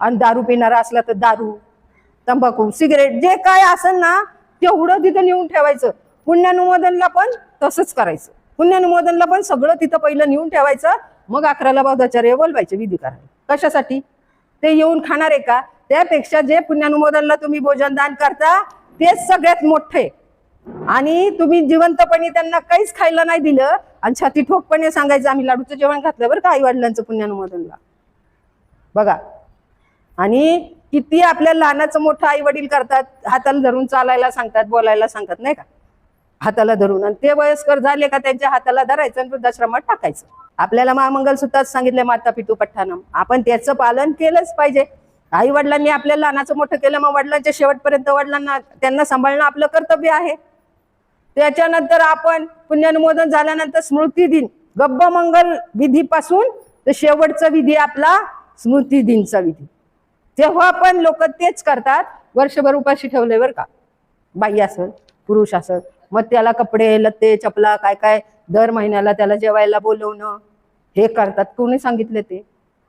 आणि दारू पिणारा असला तर दारू तंबाखू सिगरेट जे काय असेल ना तेवढं तिथं नेऊन ठेवायचं. पुण्यानुमोदनला पण तसंच करायचं. पुण्यानुमोदनला पण सगळं तिथं पहिलं नेऊन ठेवायचं. मग अकराला बौद्धाचार्य बोलवायचे विधी करायला कशासाठी? ते येऊन खाणार आहे का? त्यापेक्षा जे पुण्यानुमोदनला तुम्ही भोजनदान करता तेच सगळ्यात मोठे. आणि तुम्ही जिवंतपणे त्यांना काहीच खायला नाही दिलं आणि छाती ठोकपणे सांगायचं आम्ही लाडूचं जेवण घातलं बरं का आई वडिलांचं पुण्यानुमोदनला? बघा आणि किती आपल्या लहानाचं मोठं आई वडील करतात हाताला धरून चालायला सांगतात बोलायला सांगतात नाही का? हाताला धरून. आणि ते वयस्कर झाले का त्यांच्या हाताला धरायचं आणि वृद्धाश्रमात टाकायचं. आपल्याला महामंगलसूत्रात सांगितलं माता पितू पठ्ठानम आपण त्याचं पालन केलंच पाहिजे. आई वडिलांनी आपल्या लहानाचं मोठं केलं मग वडिलांच्या शेवटपर्यंत वडिलांना त्यांना सांभाळणं आपलं कर्तव्य आहे. त्याच्यानंतर आपण पुण्यानुमोदन झाल्यानंतर स्मृती दिन गब्ब मंगल विधीपासून तर शेवटचा विधी आपला स्मृती दिनचा विधी. तेव्हा पण लोक तेच करतात वर्षभर उपाशी ठेवले बरं का. बाई असेल पुरुष असेल मग त्याला कपडे लत्ते चपला काय काय दर महिन्याला त्याला जेवायला बोलवणं हे करतात. कोणी सांगितले ते?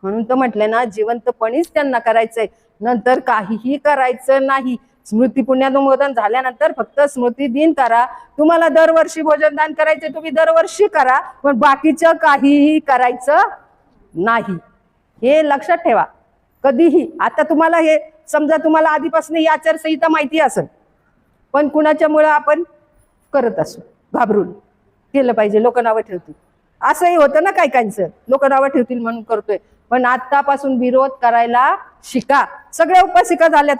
म्हणून तर म्हटले ना जिवंतपणीच त्यांना करायचंय. नंतर काहीही करायचं नाही. स्मृती पुण्यानुमोदन झाल्यानंतर फक्त स्मृती दिन करा. तुम्हाला दरवर्षी भोजनदान करायचे तुम्ही दरवर्षी करा पण बाकीचं काहीही करायचं नाही. हे लक्षात ठेवा. कधीही. आता तुम्हाला हे समजा तुम्हाला आधीपासून ही आचारसंहिता माहिती असेल पण कुणाच्यामुळे आपण करत असू घाबरून. केलं पाहिजे लोक नावं ठेवतील. असंही होतं ना काय काहींचं लोक नावं ठेवतील म्हणून करतोय. पण आतापासून विरोध करायला शिका. सगळ्या उपासिका झाल्यात.